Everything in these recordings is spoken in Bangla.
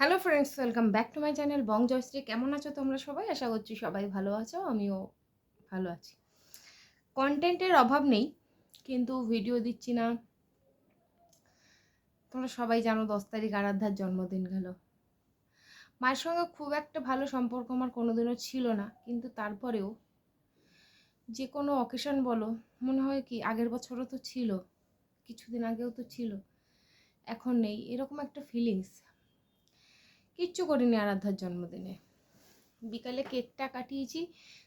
Hello friends welcome back to my channel Bong Joyshree কেমন আছো তোমরা সবাই? আশা করছি সবাই ভালো আছো, আমিও ভালো আছি। কন্টেন্টের অভাব নেই, কিন্তু ভিডিও দিচ্ছি না। তোমরা সবাই জানো দশ তারিখ আরাধ্যার জন্মদিন গেল। মায়ের সঙ্গে খুব একটা ভালো সম্পর্ক আমার কোনোদিনও ছিল না, কিন্তু তারপরেও যে কোনো অকেশন বলো, মনে হয় কি আগের বছরও তো ছিল, কিছুদিন আগেও তো ছিল, এখন নেই, এরকম একটা ফিলিংস কিচ্ছু করিনি আরাধ্যার জন্মদিনে। বিকালে কেকটা কাটিয়েছি,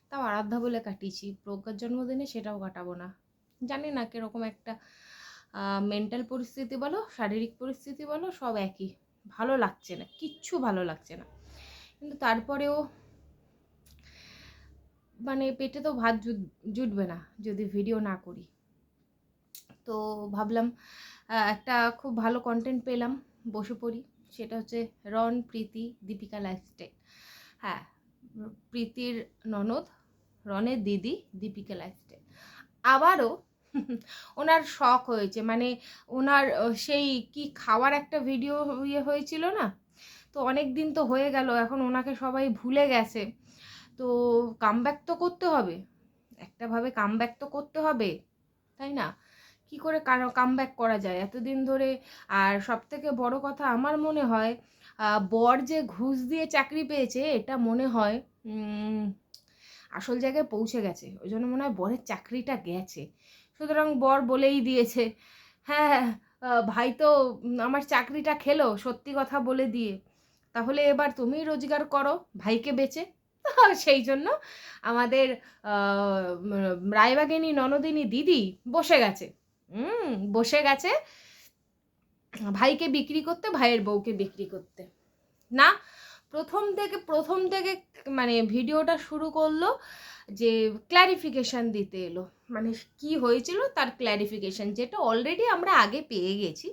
তাও আরাধ্যা বলে কাটিয়েছি। প্রজ্ঞার জন্মদিনে সেটাও কাটাবো না। জানি না কীরকম একটা মেন্টাল পরিস্থিতি বলো, শারীরিক পরিস্থিতি বলো, সব একই। ভালো লাগছে না, কিচ্ছু ভালো লাগছে না। কিন্তু তারপরেও মানে পেটে তো ভাত জুটবে না, যদি ভিডিও না করি। তো ভাবলাম একটা খুব ভালো কন্টেন্ট পেলাম, বসে পড়ি। সেটা হচ্ছে রন প্রীতি, দীপিকা লাইফস্টাইল হ্যাঁ প্রীতির ননদ রনের দিদি, দীপিকা লাইফস্টাইল আবারও ওনার শখ হয়েছে মানে ওনার সেই কি খাওয়ার একটা ভিডিও ইয়ে হয়েছিল না? তো অনেক দিন তো হয়ে গেল, এখন ওনাকে সবাই ভুলে গেছে। তো কামব্যাক তো করতে হবে একটাভাবে কামব্যাক তো করতে হবে, তাই না? কি করে কামব্যাক করা যায়? এতদিন ধরে আর সব থেকে বড় কথা আমার মনে হয় বর যে ঘুষ দিয়ে চাকরি পেয়েছে, এটা মনে হয় আসল জায়গায় পৌঁছে গেছে। ওই জন্য মনে হয় বরের চাকরিটা গেছে। সুতরাং বর বলেই দিয়েছে হ্যাঁ ভাই তো আমার চাকরিটা খেলো, সত্যি কথা বলে দিয়ে। তাহলে এবার তুমি রোজগার করো, ভাইকে বেচে। সেই জন্য আমাদের রায়বাগিনী ননদিনী দিদি বসে গেছে। হুম, বসে গেছে। ভাইকে বিক্রি করতে, ভাইয়ের বউকে বিক্রি করতে। না, প্রথম থেকে প্রথম থেকে মানে ভিডিওটা শুরু করল যে ক্ল্যারিফিকেশান দিতে এলো। মানে কি হয়েছিল তার ক্ল্যারিফিকেশান যেটা অলরেডি আমরা আগে পেয়ে গেছি।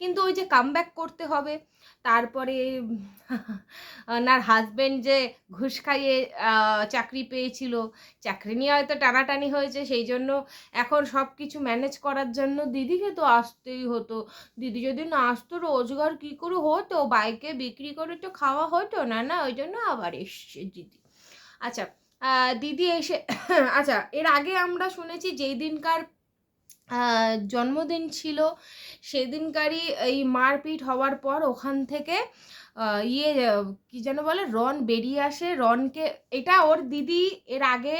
কিন্তু ওই যে কামব্যাক করতে হবে তারপরে ওনার হাজব্যান্ড যে ঘুষ খাইয়ে চাকরি পেয়েছিল, চাকরি নিয়ে হয়তো টানাটানি হয়েছে, সেই জন্য এখন সব কিছু ম্যানেজ করার জন্য দিদিকে তো আসতেই হতো। দিদি যদি না আসতো, রোজগার কী করে হতো? বাইকে বিক্রি করে তো খাওয়া হতো না না? ওই জন্য আবার এসছে দিদি। আচ্ছা দিদি এসে আচ্ছা এর আগে আমরা শুনেছি যেই দিনকার জন্মদিন ছিল, সেদিনকারই এই মারপিট হওয়ার পর ওখান থেকে ইয়ে কি যেন বলে, রন বেরিয়ে আসে। রনকে, এটা ওর দিদি এর আগে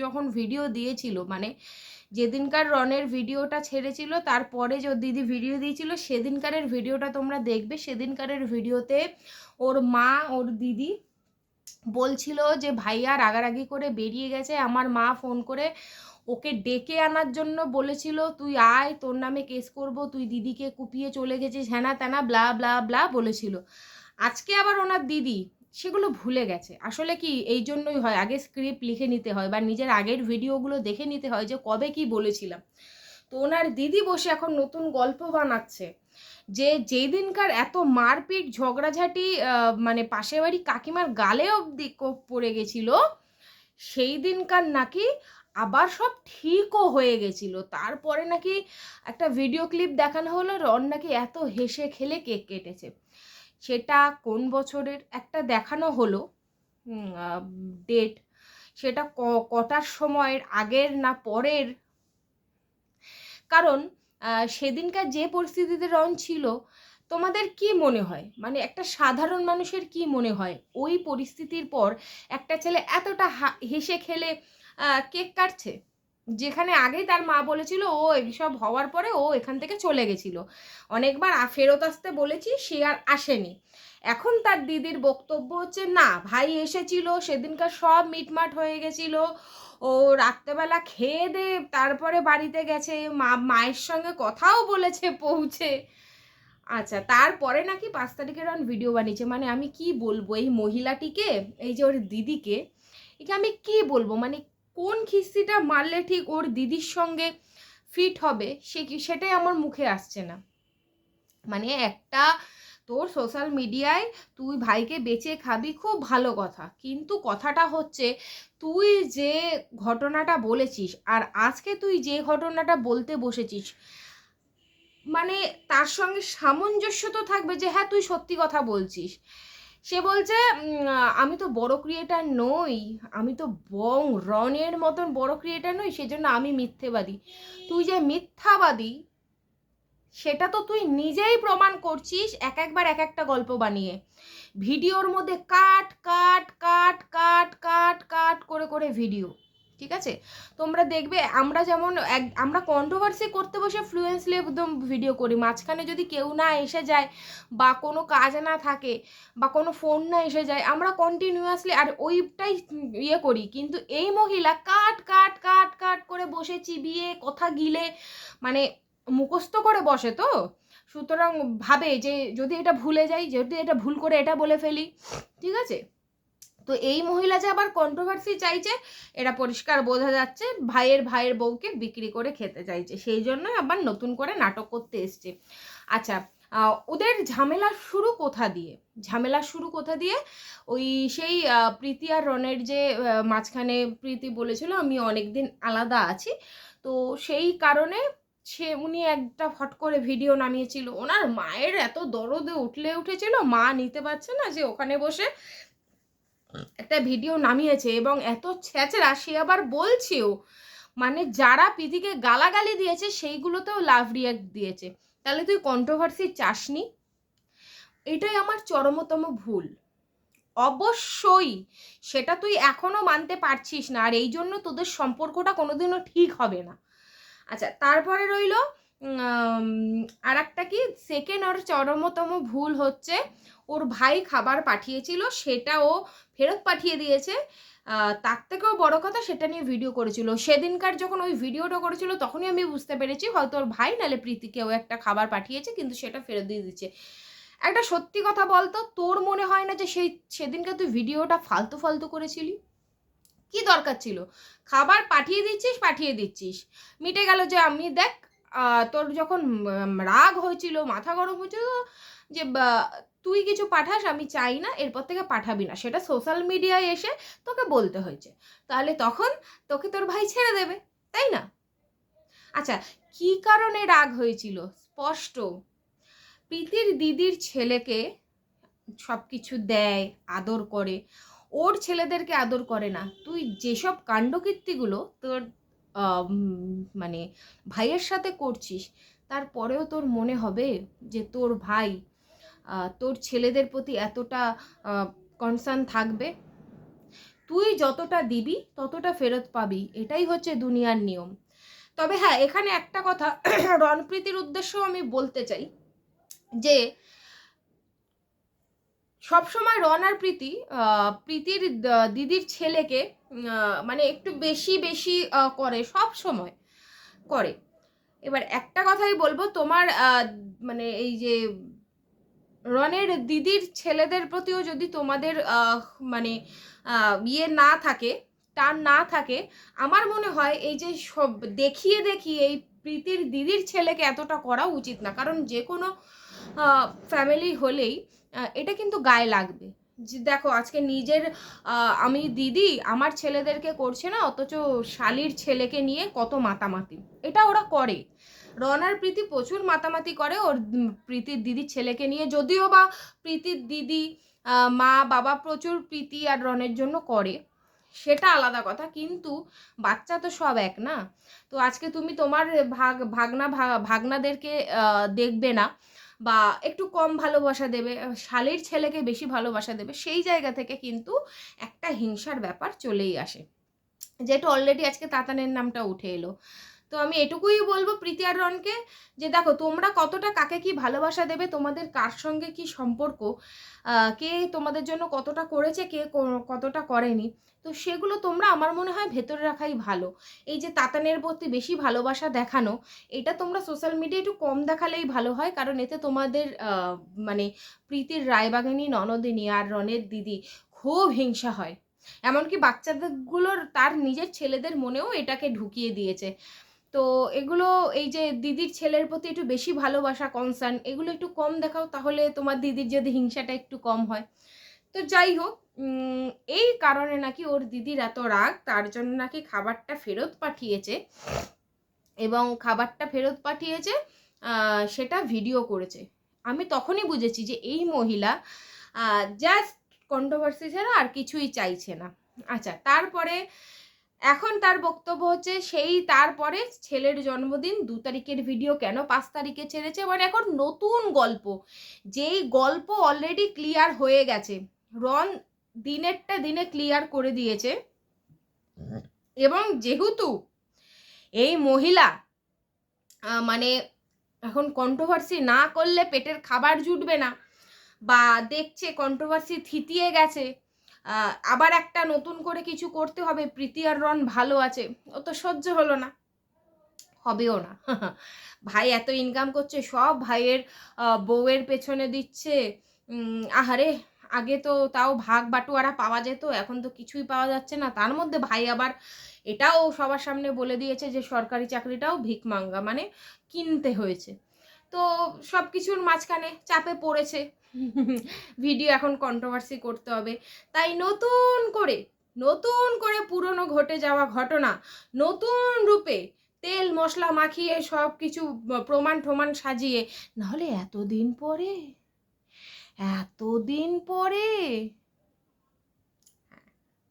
যখন ভিডিও দিয়েছিল মানে যেদিনকার রনের ভিডিওটা ছেড়েছিল, তারপরে যে দিদি ভিডিও দিয়েছিল, সেদিনকারের ভিডিওটা তোমরা দেখবে। সেদিনকারের ভিডিওতে ওর মা, ওর দিদি বলছিল যে, ভাইয়া রাগারাগি করে বেরিয়ে গেছে। আমার মা ফোন করে ওকে ডেকে আনার জন্য বলেছিল, তুই আয়, তোর নামে কেস করব, তুই দিদিকে কুপিয়ে চলে গেছিস, হ্যানা ত্যানা ব্লা ব্লা ব্লা বলেছিল। আজকে আবার ওনার দিদি, সেগুলো ভুলে গেছে। আসলে কি, এই জন্যই হয়, আগে স্ক্রিপ্ট লিখে নিতে হয় বা নিজের আগের ভিডিওগুলো দেখে নিতে হয় যে কবে কি বলেছিলাম। তো ওনার দিদি বসে এখন নতুন গল্প বানাচ্ছে, যে যেই দিনকার এত মারপিট, ঝগড়াঝাটি মানে পাশে বাড়ি কাকিমার গালে অবধি পড়ে গেছিল, সেই দিনকার নাকি আবার সব ঠিকও হয়ে গেছিল। তারপরে নাকি একটা ভিডিও ক্লিপ দেখানো হলো, রন নাকি এত হেসে খেলে কেক কেটেছে। সেটা কোন বছরের একটা দেখানো হলো ডেট সেটা কটার সময়ের, আগের না পরের? কারণ সেদিনকার যে পরিস্থিতিতে রন ছিল, তোমাদের কি মনে হয়? মানে একটা সাধারণ মানুষের কি মনে হয়? ওই পরিস্থিতির পর একটা ছেলে এতটা হেসে খেলে কেক কাটছে। যেখানে আগেই তার মা বলেছিল, ও এইসব হওয়ার পরে ও এখান থেকে চলে গেছিল। অনেকবার ফেরত আসতে বলেছি, সে আর আসেনি। এখন তার দিদির বক্তব্য হচ্ছে, না, ভাই এসেছিল, সেদিনকার সব মিটমাট হয়ে গেছিল। ও রাত্রেবেলা খেয়ে দে, তারপরে বাড়িতে গেছে। মা, মায়ের সঙ্গে কথাও বলেছে, পৌঁছে। আচ্ছা তারপরে নাকি পাঁচ তারিখের অন ভিডিও বানিয়েছে। মানে আমি কি বলব? এই মহিলাটিকে, এই যে ওর দিদিকে, একে আমি কি বলব? মানে কোন খিস্তিটা মারলে ঠিক ওর দিদির সঙ্গে ফিট হবে, সে কি, সেটাই আমার মুখে আসছে না। মানে একটা তোর সোশ্যাল মিডিয়ায় তুই ভাইকে বেঁচে খাবি খুব ভালো কথা, কিন্তু কথাটা হচ্ছে তুই যে ঘটনাটা বলেছিস আর আজকে তুই যে ঘটনাটা বলতে বসেছিস মানে তার সঙ্গে সামঞ্জস্য তো থাকবে যে হ্যাঁ তুই সত্যি কথা বলছিস। সে বলছে আমি তো বড় ক্রিয়েটার নই, আমি তো বং রনের মতন বড় ক্রিয়েটার নই, সেজন্য আমি মিথ্যেবাদী। তুই যে মিথ্যাবাদী, সেটা তো তুই নিজেই প্রমাণ করছিস এক একবার এক একটা গল্প বানিয়ে। ভিডিওর মধ্যে কাট কাট কাট কাট কাট কাট করে করে ভিডিও। ঠিক আছে? তোমরা দেখবে আমরা যেমন এক, আমরা কন্ট্রোভার্সি করতে বসে ফ্লুয়েন্সলি একদম ভিডিও করি। মাঝখানে যদি কেউ না এসে যায় বা কোনো কাজ না থাকে বা কোনো ফোন না এসে যায়, আমরা কন্টিনিউয়াসলি আর ওইটাই ইয়ে করি। কিন্তু এই মহিলা কাট কাট কাট কাট করে বসে চিবিয়ে কথা গিলে মানে মুখস্থ করে বসে তো? সুতরাং ভাবে যে যদি এটা ভুলে যাই, যদি এটা ভুল করে এটা বলে ফেলি, ঠিক আছে? তো এই মহিলা যে আবার কন্ট্রোভার্সি চাইছে এটা পরিষ্কার বোঝা যাচ্ছে, ভাইয়ের ভাইয়ের বউকে বিক্রি করে খেতে চাইছে। সেই জন্য আবার নতুন করে নাটক করতে এসছে। আচ্ছা ওদের ঝামেলা শুরু কোথা দিয়ে? ঝামেলা শুরু কোথা দিয়ে? ওই সেই প্রীতি আর রনের যে মাঝখানে প্রীতি বলেছিল, আমি অনেকদিন আলাদা আছি। তো সেই কারণে সে, উনি একটা ফট করে ভিডিও নামিয়েছিল। ওনার মায়ের এত দরদে উঠলে উঠেছিল, মা নিতে পারছে না যে ওখানে বসে একটা ভিডিও নামিয়েছে এবং এত ছেঁচড়া সে আবার বলছেও মানে যারা প্রীতিকে গালাগালি দিয়েছে সেইগুলোতেও লাভ রিয়াক্ট দিয়েছে। তাহলে তুই কন্ট্রোভার্সি চাসনি? এটাই আমার চরমতম ভুল। অবশ্যই সেটা তুই এখনও মানতে পারছিস না, আর এই জন্য তোদের সম্পর্কটা কোনোদিনও ঠিক হবে না। আচ্ছা তারপরে রইল আর একটা কি? সেকেন্ড ওর চরমতম ভুল হচ্ছে ওর ভাই খাবার পাঠিয়েছিল, সেটা ও ফেরত পাঠিয়ে দিয়েছে। তার থেকেও বড় কথা সেটা নিয়ে ভিডিও করেছিল। সেদিনকার যখন ওই ভিডিওটা করেছিল, তখনই আমি বুঝতে পেরেছি, হয়তো ওর ভাই নালে প্রীতিকেও একটা খাবার পাঠিয়েছে, কিন্তু সেটা ফেরত দিয়ে দিচ্ছে। একটা সত্যি কথা বলতো, তোর মনে হয় না যে সেই সেদিনকে তুই ভিডিওটা ফালতু ফালতু করেছিলি? কি দরকার ছিল? খাবার পাঠিয়ে দিচ্ছিস পাঠিয়ে দিচ্ছিস। মিটে গেল যে আমি, দেখ তোর যখন রাগ হয়েছিল, মাথা গরম হয়েছিল যে তুই কিছু পাঠাস, আমি চাই না, এরপর থেকে পাঠাবি না। সেটা সোশ্যাল মিডিয়ায় এসে তোকে বলতে হয়েছে। তাহলে তখন তোকে তোর ভাই ছেড়ে দেবে, তাই না? আচ্ছা কি কারণে রাগ হয়েছিল? স্পষ্ট। প্রীতির দিদির ছেলেকে সব কিছু দেয়, আদর করে। ওর ছেলেদেরকে আদর করে না। তুই যেসব কাণ্ডকীর্তিগুলো তোর মানে ভাইয়ের সাথে করছিস, তারপরেও তোর মনে হবে যে তোর ভাই তোর ছেলেদের প্রতি এতটা কনসার্ন থাকবে। তুই যতটা দিবি, ততটা ফেরত পাবি। এটাই হচ্ছে দুনিয়ার নিয়ম। তবে হ্যাঁ এখানে একটা কথা, রণপ্রীতির উদ্দেশ্য আমি বলতে চাই। যে, সবসময় রন আর প্রীতি প্রীতির দিদির ছেলেকে মানে একটু বেশি বেশি করে সব সময় করে। এবার একটা কথাই বলব, তোমার মানে এই যে রনের দিদির ছেলেদের প্রতিও যদি তোমাদের মানে ইয়ে না থাকে, টান না থাকে, আমার মনে হয় এই যে সব দেখিয়ে দেখিয়ে এই প্রীতির দিদির ছেলেকে এতটা করা উচিত না। কারণ যে কোনো ফ্যামিলি হলেই এটা কিন্তু গায়ে লাগবে। যে দেখো, আজকে নিজের আমি দিদি, আমার ছেলেদেরকে করছে না, অথচ শালির ছেলেকে নিয়ে কত মাতামাতি। এটা ওরা করে। রনার প্রীতি প্রচুর মাতামাতি করে, ওর প্রীতির দিদির ছেলেকে নিয়ে। যদিও বা প্রীতির দিদি মা, বাবা প্রচুর প্রীতি আর রনের জন্য করে, সেটা আলাদা কথা, কিন্তু বাচ্চা তো সব এক না? তো আজকে তুমি তোমার ভাগ, ভাগনা ভাগনাদেরকে দেখবে না, বা একটু কম ভালোবাসা দেবে, শালির ছেলেকে বেশি ভালোবাসা দেবে, সেই জায়গা থেকে কিন্তু একটা হিংসার ব্যাপার চলেই আসে। যেটা অলরেডি আজকে তাতানের নামটা উঠে এলো। তো আমি এটুকুই বলব প্রীতি আর রনকে যে দেখো, তোমরা কতটা কাকে কি ভালোবাসা দেবে, তোমাদের কার সঙ্গে কি সম্পর্ক কে তোমাদের জন্য কতটা করেছে, কে কতটা করেনি, তো সেগুলো তোমরা আমার মনে হয় ভেতরে রাখাই ভালো। এই যে তাতানের প্রতি বেশি ভালোবাসা দেখানো, এটা তোমরা সোশ্যাল মিডিয়ায় একটু কম দেখালেই ভালো হয়, কারণ এতে তোমাদের মানে প্রীতির রায়বাগানী, ননদিনী আর রনের দিদি খুব হিংসা হয়। এমনকি বাচ্চাদেরগুলোর তার নিজের ছেলেদের মনেও এটাকে ঢুকিয়ে দিয়েছে। তো এগুলো এই যে দিদির ছেলের প্রতি একটু বেশি ভালোবাসা কনসার্ন এগুলো একটু কম দেখাও তাহলে তোমার দিদির যদি হিংসাটা একটু কম হয়। তো যাই হোক এই কারণে নাকি ওর দিদির এত রাগ, তার জন্য নাকি খাবারটা ফেরত পাঠিয়েছে। এবং খাবারটা ফেরত পাঠিয়েছে সেটা ভিডিও করেছে। আমি তখনই বুঝেছি যে এই মহিলা জাস্ট কন্ট্রোভার্সি ছাড়া আর কিছুই চাইছে না। আচ্ছা তারপরে এখন তার বক্তব্য হচ্ছে, সেই তারপরে ছেলের জন্মদিন, দু তারিখের ভিডিও কেন পাঁচ তারিখে ছেড়েছে? মানে এখন নতুন গল্প, যেই গল্প অলরেডি ক্লিয়ার হয়ে গেছে। রন দিনেরটা দিনে ক্লিয়ার করে দিয়েছে। এবং যেহেতু এই মহিলা মানে এখন কন্ট্রোভার্সি না করলে পেটের খাবার জুটবে না, বা দেখছে কন্ট্রোভার্সি থিতিয়ে গেছে আবার একটা নতুন করে কিছু করতে হবে। প্রীতি আর রন ভালো আছে। ও তো সহ্য হলো না। হবেও না। ভাই এত ইনকাম করছে, সব ভাইয়ের বউয়ের পেছনে দিচ্ছে। আহারে, আগে তো তাও ভাগ বাটুয়ারা পাওয়া যেত, এখন তো কিছুই পাওয়া যাচ্ছে না। তার মধ্যে ভাই আবার এটাও সবার সামনে বলে দিয়েছে যে, সরকারি চাকরিটাও ভিকমাঙ্গা মানে কিনতে হয়েছে। তো সব কিছুর মাঝখানে চাপে পড়েছে। ভিডিও এখন কন্ট্রোভার্সি করতে হবে। তাই নতুন করে নতুন করে পুরনো ঘটে যাওয়া ঘটনা, নতুন রূপে তেল, মশলা মাখিয়ে সব কিছু প্রমাণ ঠোমান সাজিয়ে, নাহলে এতদিন পরে এতদিন পরে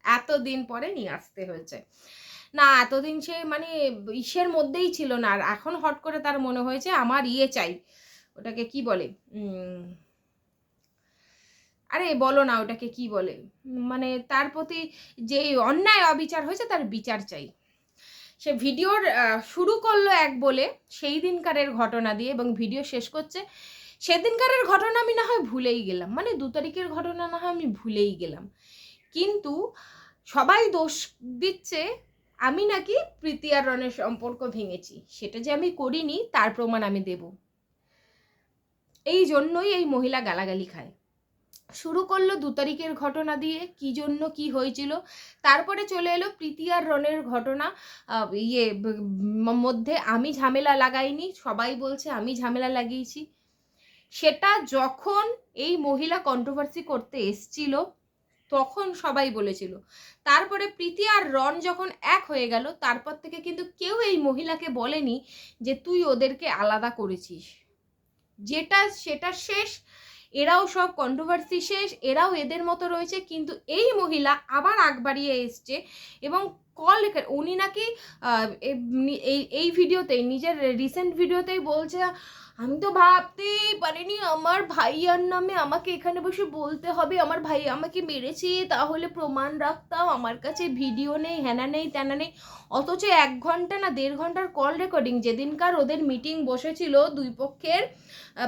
এতদিন পরে নিয়ে আসতে হয়েছে। না, এতদিন সে মানে ইসের মধ্যেই ছিল না, আর এখন হট করে তার মনে হয়েছে, আমার ইয়ে চাই। ওটাকে কি বলে? আরে বলো না ওটাকে কি বলে? মানে তার প্রতি যে অন্যায় অবিচার হয়েছে তার বিচার চাই। সে ভিডিওর শুরু করল এক বলে, সেই দিনকারের ঘটনা দিয়ে এবং ভিডিও শেষ করছে। সেদিনকারের ঘটনা আমি না হয় ভুলেই গেলাম। মানে দু তারিখের ঘটনা না হয় আমি ভুলেই গেলাম। কিন্তু সবাই দোষ দিচ্ছে, আমি নাকি প্রীতি আর রনের সম্পর্ক ভেঙেছি। সেটা যে আমি করিনি, তার প্রমাণ আমি দেব। এই জন্যই এই মহিলা গালাগালি খায়। শুরু করল দু তারিখের ঘটনা দিয়ে, কি জন্য কি হয়েছিল? তারপরে চলে এলো প্রীতি আর রনের ঘটনা। ইয়ে মধ্যে আমি ঝামেলা লাগাইনি, সবাই বলছে আমি ঝামেলা লাগিয়েছি। সেটা যখন এই মহিলা কন্ট্রোভার্সি করতে এসছিল, তখন সবাই বলেছিল। তারপরে প্রীতি আর রন যখন এক হয়ে গেল, তারপর থেকে কিন্তু কেউ এই মহিলাকে বলেনি যে তুই ওদেরকে আলাদা করেছিস। যেটা, সেটা শেষ। এরাও সব কন্ট্রোভার্সি শেষ, এরাও এদের মতো রয়েছে, কিন্তু এই মহিলা আবার আগ বাড়িয়ে এসছে এবং কল উনি নাকি এই ভিডিওতেই, নিজের রিসেন্ট ভিডিওতেই বলছে, আমি তো ভাবতেই পারিনি, আমার ভাইয়ার নামে আমাকে এখানে বসে বলতে হবে। আমার ভাই আমাকে মেরেছে, তাহলে প্রমাণ রাখতাম। আমার কাছে ভিডিও নেই হ্যানা নেই ত্যানা নেই। অথচ এক ঘণ্টা না দেড় ঘণ্টার কল রেকর্ডিং যেদিনকার ওদের মিটিং বসেছিল দুই পক্ষের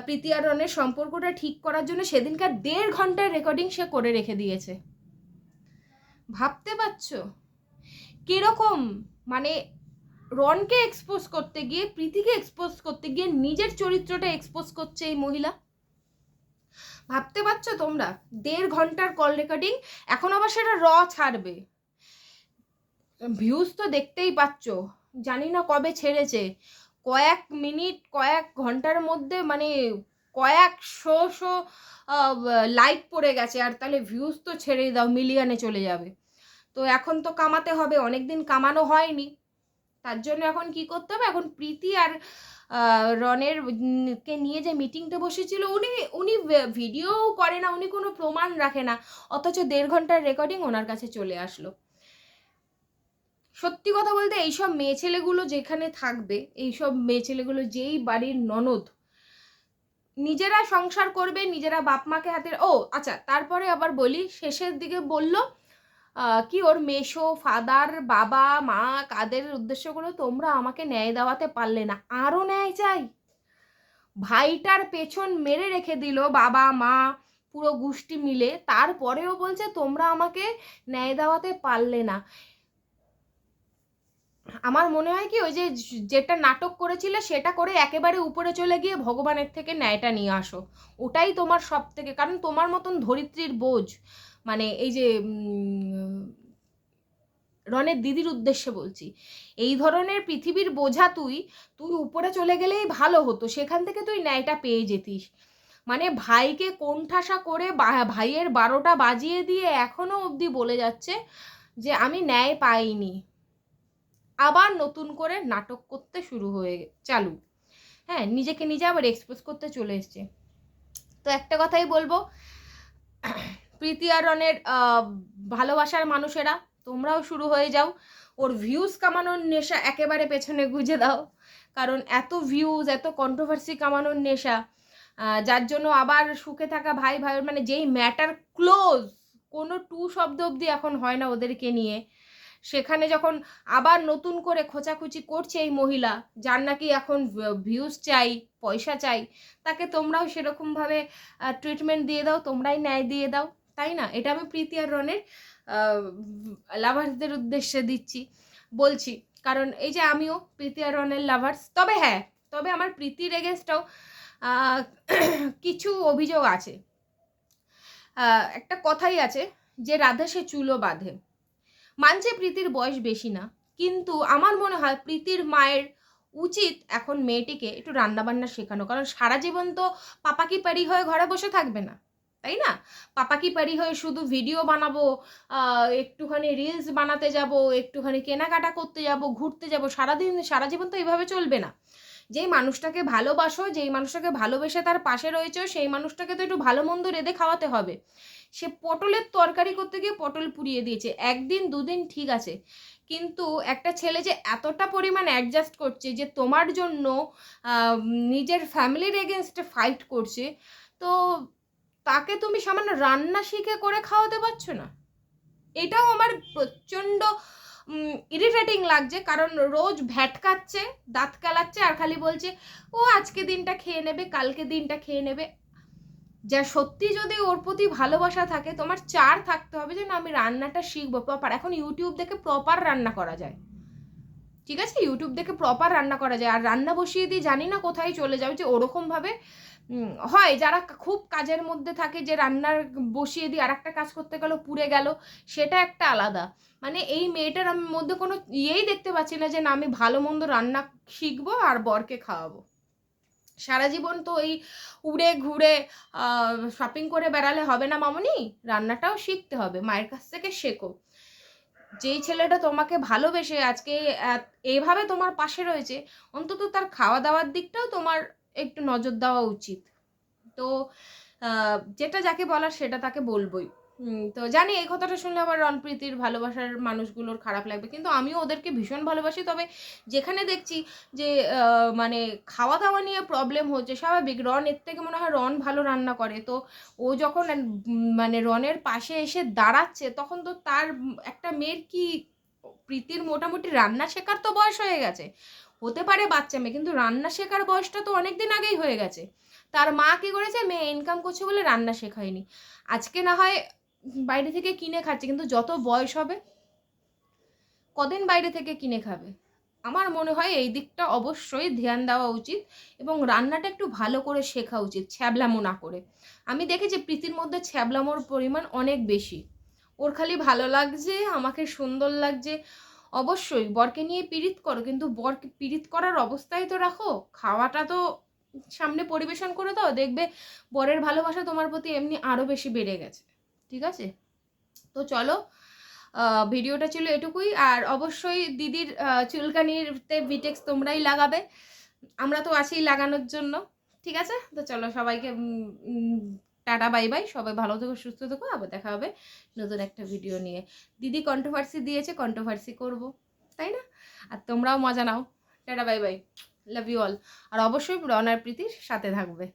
প্রীতি আর রনের সম্পর্কটা ঠিক করার জন্য, সেদিনকার দেড় ঘণ্টার রেকর্ডিং সে করে রেখে দিয়েছে। ভাবতে পারছ? কীরকম? মানে রনকে এক্সপোজ করতে গিয়ে, প্রীতিকে এক্সপোজ করতে গিয়ে নিজের চরিত্রটা এক্সপোজ করছে এই মহিলা? ভাবতে পারছ তোমরা? দেড় ঘণ্টার কল রেকর্ডিং এখন আবার সেটা র ছাড়বে। ভিউজ তো দেখতেই পাচ্ছ। জানি না কবে ছেড়েছে। কয়েক মিনিট, কয়েক ঘণ্টার মধ্যে মানে কয়েক শো শো লাইক পড়ে গেছে। আর তাহলে ভিউজ তো ছেড়েই দাও মিলিয়নে চলে যাবে। তো এখন তো কামাতে হবে অনেক দিন কামানো হয়নি। তার জন্য এখন কি করতে হবে? এখন প্রীতি আর রনের কে নিয়ে যে মিটিংটা বসেছিল, উনি উনি ভিডিও করে না, উনি কোনো প্রমাণ রাখে না। অথচ দেড় ঘণ্টার রেকর্ডিং ওনার কাছে চলে আসলো। সত্যি কথা বলতে এইসব মেয়ে ছেলেগুলো যেখানে থাকবে, এইসব মেয়ে ছেলেগুলো যেই বাড়ির ননদ, নিজেরা সংসার করবে, নিজেরা বাপ মাকে হাতের, ও আচ্ছা তারপরে আবার বলি, শেষের দিকে বলল কি ওর মেশো ফাদার, বাবা, মা, কাদের উদ্দেশ্য তোমরা আমাকে ন্যায় দেওয়াতে পারলে না আরও ন্যায় চাই। ভাইটার পেছন মেরে রেখে দিল বাবা, মা, পুরো গোষ্ঠী মিলে, তারপরেও বলছে তোমরা আমাকে ন্যায় দেওয়াতে পারলে না। আমার মনে হয় কি, ওই যে যেটা নাটক করেছিলে, সেটা করে একেবারে উপরে চলে গিয়ে ভগবানের থেকে ন্যায়টা নিয়ে আসো। ওটাই তোমার সব থেকে কারণ তোমার মতন ধরিত্রীর বোঝ। মানে এই যে রনের দিদির উদ্দেশ্যে বলছি, এই ধরনের পৃথিবীর বোঝা তুই তুই উপরে চলে গেলেই ভালো হতো, সেখান থেকে তুই ন্যায়টা পেয়ে যেতিস। মানে ভাইকে কোণঠাসা করে ভাইয়ের বারোটা বাজিয়ে দিয়ে এখনও অবধি বলে যাচ্ছে যে, আমি ন্যায় পাইনি। আবার নতুন করে নাটক করতে শুরু হয়ে, চালু। হ্যাঁ নিজেকে নিজে আবার এক্সপোজ করতে চলে এসছে। তো একটা কথাই বলব প্রীতি আর রনের ভালোবাসার মানুষেরা, তোমরাও শুরু হয়ে যাও। ওর ভিউজ কামানোর নেশা একেবারে পেছনে গুজে দাও। কারণ এত ভিউজ এত কন্ট্রোভার্সি কামানোর নেশা যার জন্য আবার সুখে থাকা ভাই ভাইয়ের মানে যেই ম্যাটার ক্লোজ কোনো টু শব্দ অবধি এখন হয় না ওদেরকে নিয়ে। সেখানে যখন আবার নতুন করে খোঁচাখুচি করছে এই মহিলা, যার নাকি এখন ভিউজ চাই, পয়সা চাই, তাকে তোমরাও সেরকমভাবে ট্রিটমেন্ট দিয়ে দাও, তোমরাই ন্যায় দিয়ে দাও। তাই না? এটা আমি প্রীতি আর রনের লাভার্সদের উদ্দেশ্যে দিচ্ছি। বলছি, কারণ এই যে আমিও প্রীতি আর রনের লাভার্স, তবে হ্যাঁ তবে আমার প্রীতির এগেনস্টও কিছু অভিযোগ আছে। একটা কথাই আছে যে রাধা সে চুলো বাঁধে। মানছে প্রীতির বয়স বেশি না, কিন্তু আমার মনে হয় প্রীতির মায়ের উচিত এখন মেয়েটিকে একটু রান্নাবান্না শেখানো। কারণ সারা জীবন তো পাপাকি পারি হয়ে ঘরে বসে থাকবে না। তাই না? পাপাকি পারি হয়ে শুধু ভিডিও বানাবো একটুখানি রিলস বানাতে যাব, একটুখানি কেনাকাটা করতে যাব, ঘুরতে যাব, সারাদিন, সারা জীবন তো এইভাবে চলবে না। যেই মানুষটাকে ভালোবাসো, যেই মানুষটাকে ভালোবেসে তার পাশে রয়েছে, সেই মানুষটাকে তো একটু ভালো মন্দ রেঁধে খাওয়াতে হবে। সে পটলের তরকারি করতে গিয়ে পটল পুড়িয়ে দিয়েছে। একদিন, দুদিন ঠিক আছে। কিন্তু একটা ছেলে যে এতটা পরিমাণ অ্যাডজাস্ট করছে যে তোমার জন্য নিজের ফ্যামিলির এগেনস্টে ফাইট করছে, তো তাকে তুমি সামান্য রান্না শিখে করে খাওয়াতে পারছ না? এটাও আমার প্রচণ্ড ইরিটেটিং লাগছে, কারণ রোজ ভ্যাটকাচ্ছে দাঁত কালাচ্ছে আর খালি বলছে, ও, আজকে দিনটা খেয়ে নেবে, কালকে দিনটা খেয়ে নেবে। যা সত্যি যদি ওর প্রতি ভালোবাসা থাকে, তোমার চার থাকতে হবে যে না আমি রান্নাটা শিখব প্রপার এখন ইউটিউব দেখে প্রপার রান্না করা যায়। ঠিক আছে? ইউটিউব দেখে প্রপার রান্না করা যায়। আর রান্না বসিয়ে দিয়ে জানি না কোথায় চলে যাবে যে ওরকমভাবে হয় যারা খুব কাজের মধ্যে থাকে যে রান্নার বসিয়ে দিয়ে আর একটা কাজ করতে গেল, পুড়ে গেল, সেটা একটা আলাদা। মানে এই মেয়েটার আমি মধ্যে কোনো ইয়েই দেখতে পাচ্ছি না যে না, আমি ভালো মন্দ রান্না শিখব আর বরকে খাওয়াবো। সারা জীবন তো এই উড়ে ঘুরে শপিং করে বেড়ালে হবে না মামনি, রান্নাটাও শিখতে হবে, মায়ের কাছ থেকে শেখো। যেই ছেলেটা তোমাকে ভালোবেসে আজকে এইভাবে তোমার পাশে রয়েছে, অন্তত তার খাওয়া দাওয়ার দিকটাও তোমার একটু নজর দেওয়া উচিত। তো যেটা যাকে বলার সেটা তাকে বলবই। তো জানি এই কথাটা শুনলে আবার রণপ্রীতির ভালোবাসার মানুষগুলোর খারাপ লাগবে, কিন্তু আমিও ওদেরকে ভীষণ ভালোবাসি। তবে যেখানে দেখছি যে মানে খাওয়া দাওয়া নিয়ে প্রবলেম হচ্ছে, স্বাভাবিক। রন এর থেকে মনে হয় রন ভালো রান্না করে। তো ও যখন মানে রনের পাশে এসে দাঁড়াচ্ছে, তখন তো তার একটা মেয়ের কি প্রীতির মোটামুটি রান্না শেখার তো বয়স হয়ে গেছে। হতে পারে বাচ্চা মেয়ে, কিন্তু রান্না শেখার বয়সটা তো অনেক দিন আগেই হয়ে গেছে। তার মা কী করেছে? মেয়ে ইনকাম করছে বলে রান্না শেখায়নি। আজকে না হয় বাইরে থেকে কিনে খাচ্ছে, কিন্তু যত বয়স হবে, কদিন বাইরে থেকে কিনে খাবে? আমার মনে হয় এই দিকটা অবশ্যই ধ্যান দেওয়া উচিত এবং রান্নাটা একটু ভালো করে শেখা উচিত, ছ্যাবলামো না করে। আমি দেখেছি প্রীতির মধ্যে ছ্যাবলামোর পরিমাণ অনেক বেশি। ওর খালি ভালো লাগছে, আমাকে সুন্দর লাগছে অবশ্যই, বরকে নিয়ে পীড়িত করো, কিন্তু বরকে পীড়িত করার অবস্থায় তো রাখো। খাওয়াটা তো সামনে পরিবেশন করে দাও, দেখবে বরের ভালোবাসা তোমার প্রতি এমনি আরও বেশি বেড়ে গেছে। ঠিক আছে? তো চলো ভিডিওটা ছিল এটুকুই, আর অবশ্যই দিদির চুলকানিতে বিটেক্স তোমরাই লাগাবে। আমরা তো আছি লাগানোর জন্য। ঠিক আছে? তো চলো সবাইকে টাটা, বাই বাই। সবাই ভালো থেকো, সুস্থ থেকো। আবার দেখা হবে নতুন একটা ভিডিও নিয়ে। দিদি কন্ট্রোভার্সি দিয়েছে কন্ট্রোভার্সি করব, তাই না? আর তোমরাও মজা নাও। Tata, bye bye. Love you all আর অবশ্যই রনার প্রীতির সাথে থাকবে।